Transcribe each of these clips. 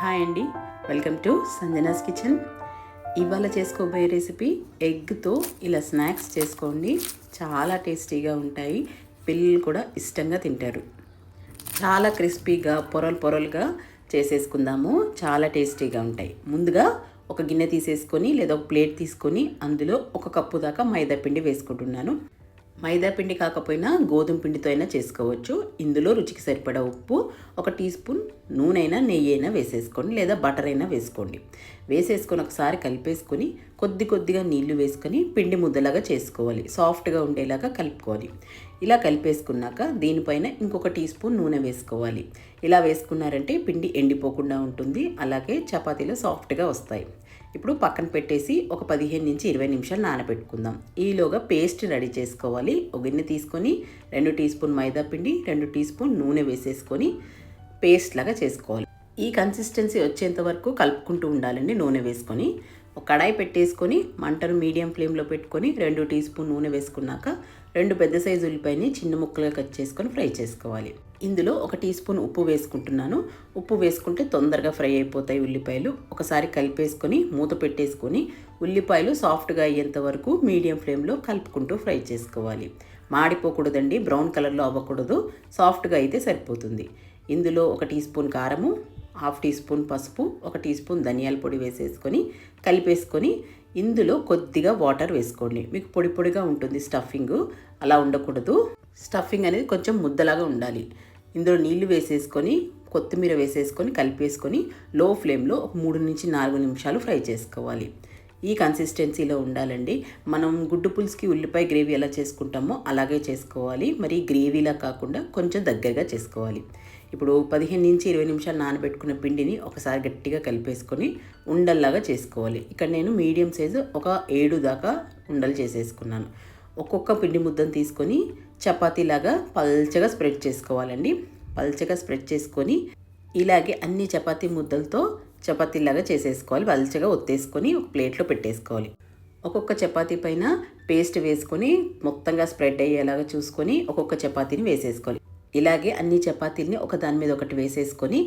Hi అండి. Welcome to Sanjana's kitchen. ఇవాళ చేసుకోబోయే రెసిపీ ఎగ్తో ఇలా స్నాక్స్ చేసుకోండి. చాలా టేస్టీగా ఉంటాయి. పిల్లలు కూడా ఇష్టంగా తింటారు. చాలా క్రిస్పీగా పొరలు పొరలుగా చేసేసుకుందాము. చాలా టేస్టీగా ఉంటాయి. ముందుగా ఒక గిన్నె తీసేసుకొని లేదా ఒక ప్లేట్ తీసుకొని అందులో ఒక కప్పు దాకా మైదా పిండి వేసుకుంటున్నాను. మైదా పిండి కాకపోయినా గోధుమ పిండితో అయినా చేసుకోవచ్చు. ఇందులో రుచికి సరిపడా ఉప్పు ఒక టీ స్పూన్ నూనె అయినా నెయ్యి అయినా వేసేసుకోండి లేదా బటర్ అయినా వేసుకోండి. వేసేసుకొని ఒకసారి కలిపేసుకొని కొద్ది కొద్దిగా నీళ్ళు వేసుకొని పిండి ముద్దలాగా చేసుకోవాలి. సాఫ్ట్గా ఉండేలాగా కలుపుకోవాలి. ఇలా కలిపేసుకున్నాక దీనిపైన ఇంకొక టీ స్పూన్ నూనె వేసుకోవాలి. ఇలా వేసుకున్నారంటే పిండి ఎండిపోకుండా ఉంటుంది. అలాగే చపాతీలు సాఫ్ట్గా వస్తాయి. ఇప్పుడు పక్కన పెట్టేసి ఒక పదిహేను నుంచి ఇరవై నిమిషాలు నానబెట్టుకుందాం. ఈలోగా పేస్ట్ రెడీ చేసుకోవాలి. ఒక గిన్నె తీసుకొని రెండు టీ స్పూన్ మైదా పిండి రెండు టీ స్పూన్ నూనె వేసేసుకొని పేస్ట్ లాగా చేసుకోవాలి. ఈ కన్సిస్టెన్సీ వచ్చేంత వరకు కలుపుకుంటూ ఉండాలండి నూనె వేసుకొని. ఒక కడాయి పెట్టేసుకొని మంటను మీడియం ఫ్లేమ్లో పెట్టుకొని రెండు టీ స్పూన్ నూనె వేసుకున్నాక రెండు పెద్ద సైజు ఉల్లిపాయని చిన్న ముక్కలుగా కట్ చేసుకొని ఫ్రై చేసుకోవాలి. ఇందులో ఒక టీ స్పూన్ ఉప్పు వేసుకుంటున్నాను. ఉప్పు వేసుకుంటే తొందరగా ఫ్రై అయిపోతాయి ఉల్లిపాయలు. ఒకసారి కలిపేసుకొని మూత పెట్టేసుకొని ఉల్లిపాయలు సాఫ్ట్గా అయ్యేంత వరకు మీడియం ఫ్లేమ్లో కలుపుకుంటూ ఫ్రై చేసుకోవాలి. మాడిపోకూడదండి బ్రౌన్ కలర్లో అవ్వకూడదు సాఫ్ట్గా అయితే సరిపోతుంది. ఇందులో ఒక టీ స్పూన్ కారము హాఫ్ టీ స్పూన్ పసుపు ఒక టీ స్పూన్ ధనియాల పొడి వేసేసుకొని కలిపేసుకొని ఇందులో కొద్దిగా వాటర్ వేసుకోండి. మీకు పొడి పొడిగా ఉంటుంది స్టఫింగ్ అలా ఉండకూడదు. స్టఫింగ్ అనేది కొంచెం ముద్దలాగా ఉండాలి. ఇందులో నీళ్ళు వేసేసుకొని కొత్తిమీర వేసేసుకొని కలిపేసుకొని లో ఫ్లేమ్లో ఒక మూడు నుంచి నాలుగు నిమిషాలు ఫ్రై చేసుకోవాలి. ఈ కన్సిస్టెన్సీలో ఉండాలండి. మనం గుడ్డు పులుసుకి ఉల్లిపాయ గ్రేవీ ఎలా చేసుకుంటామో అలాగే చేసుకోవాలి. మరి గ్రేవీలా కాకుండా కొంచెం దగ్గరగా చేసుకోవాలి. ఇప్పుడు పదిహేను నుంచి ఇరవై నిమిషాలు నానబెట్టుకున్న పిండిని ఒకసారి గట్టిగా కలిపేసుకొని ఉండల్లాగా చేసుకోవాలి. ఇక్కడ నేను మీడియం సైజు ఒక ఏడు దాకా ఉండలు చేసేసుకున్నాను. ఒక్కొక్క పిండి ముద్దను తీసుకొని చపాతీలాగా పల్చగా స్ప్రెడ్ చేసుకోవాలండి. పల్చగా స్ప్రెడ్ చేసుకొని ఇలాగే అన్ని చపాతీ ముద్దలతో చపాతీలాగా చేసేసుకోవాలి. వల్చగా ఒత్తేసుకొని ఒక ప్లేట్లో పెట్టేసుకోవాలి. ఒక్కొక్క చపాతీ పైన పేస్ట్ వేసుకొని మొత్తంగా స్ప్రెడ్ అయ్యేలాగా చూసుకొని ఒక్కొక్క చపాతీని వేసేసుకోవాలి. ఇలాగే అన్ని చపాతీలని ఒక దాని మీద ఒకటి వేసేసుకొని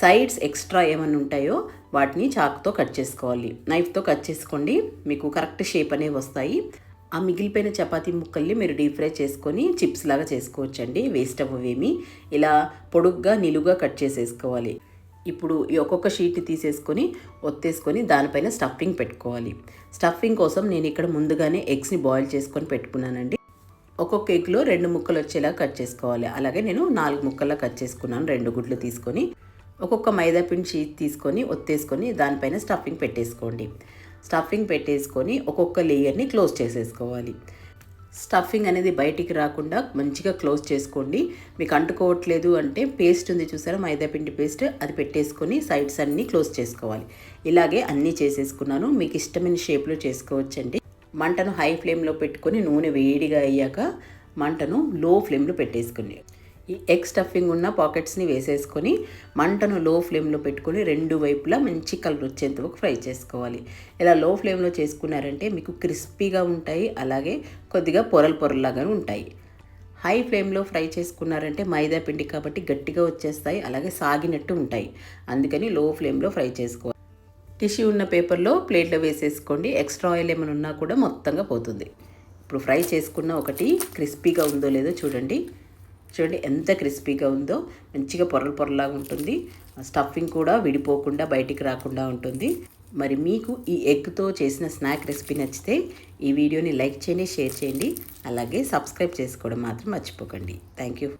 సైడ్స్ ఎక్స్ట్రా ఏమైనా ఉంటాయో వాటిని చాక్తో కట్ చేసుకోవాలి. నైఫ్తో కట్ చేసుకోండి. మీకు కరెక్ట్ షేప్ అనేవి వస్తాయి. ఆ మిగిలిపోయిన చపాతీ ముక్కల్ని మీరు డీప్ ఫ్రై చేసుకొని చిప్స్ లాగా చేసుకోవచ్చండి. వేస్ట్ అవ్వవేమి ఇలా పొడుగ్గా నిలువుగా కట్ చేసేసుకోవాలి. ఇప్పుడు ఈ ఒక్కొక్క షీట్ని తీసేసుకొని ఒత్తేసుకొని దానిపైన స్టఫింగ్ పెట్టుకోవాలి. స్టఫింగ్ కోసం నేను ఇక్కడ ముందుగానే ఎగ్స్ని బాయిల్ చేసుకొని పెట్టుకున్నానండి. ఒక్కొక్క ఎగ్లో రెండు ముక్కలు వచ్చేలా కట్ చేసుకోవాలి. అలాగే నేను నాలుగు ముక్కల్లా కట్ చేసుకున్నాను. రెండు గుడ్లు తీసుకొని ఒక్కొక్క మైదా పిండి షీట్ తీసుకొని ఒత్తేసుకొని దానిపైన స్టఫింగ్ పెట్టేసుకోండి. స్టఫింగ్ పెట్టేసుకొని ఒక్కొక్క లేయర్ని క్లోజ్ చేసేసుకోవాలి. స్టఫింగ్ అనేది బయటికి రాకుండా మంచిగా క్లోజ్ చేసుకోండి. మీకు అంటుకోవట్లేదు అంటే పేస్ట్ ఉంది చూసారా? మైదాపిండి పేస్ట్. అది పెట్టేసుకొని సైడ్స్ అన్నీ క్లోజ్ చేసుకోవాలి. ఇలాగే అన్నీ చేసేసుకున్నాను. మీకు ఇష్టమైన షేప్లో చేసుకోవచ్చండి. మంటను హై ఫ్లేమ్లో పెట్టుకొని నూనె వేడిగా అయ్యాక మంటను లో ఫ్లేమ్లో పెట్టేసుకుని ఈ ఎగ్ స్టఫింగ్ ఉన్న పాకెట్స్ని వేసేసుకొని మంటను లో ఫ్లేమ్లో పెట్టుకొని రెండు వైపులా మంచి కలర్ వచ్చేంత వరకు ఫ్రై చేసుకోవాలి. ఇలా లో ఫ్లేమ్లో చేసుకున్నారంటే మీకు క్రిస్పీగా ఉంటాయి అలాగే కొద్దిగా పొరలు పొరల్లాగా ఉంటాయి. హై ఫ్లేమ్లో ఫ్రై చేసుకున్నారంటే మైదా పిండి కాబట్టి గట్టిగా వచ్చేస్తాయి అలాగే సాగినట్టు ఉంటాయి. అందుకని లో ఫ్లేమ్లో ఫ్రై చేసుకోవాలి. టిష్యూ ఉన్న పేపర్లో ప్లేట్లో వేసేసుకోండి ఎక్స్ట్రా ఆయిల్ ఏమైనా ఉన్నా కూడా మొత్తంగా పోతుంది. ఇప్పుడు ఫ్రై చేసుకున్న ఒకటి క్రిస్పీగా ఉందో లేదో చూడండి. చూడండి ఎంత క్రిస్పీగా ఉందో మంచిగా పొరలు పొరలాగా ఉంటుంది. స్టఫింగ్ కూడా విడిపోకుండా బయటికి రాకుండా ఉంటుంది. మరి మీకు ఈ ఎగ్తో చేసిన స్నాక్ రెసిపీ నచ్చితే ఈ వీడియోని లైక్ చేయండి షేర్ చేయండి. అలాగే సబ్స్క్రైబ్ చేసుకోవడం మాత్రం మర్చిపోకండి. Thank you.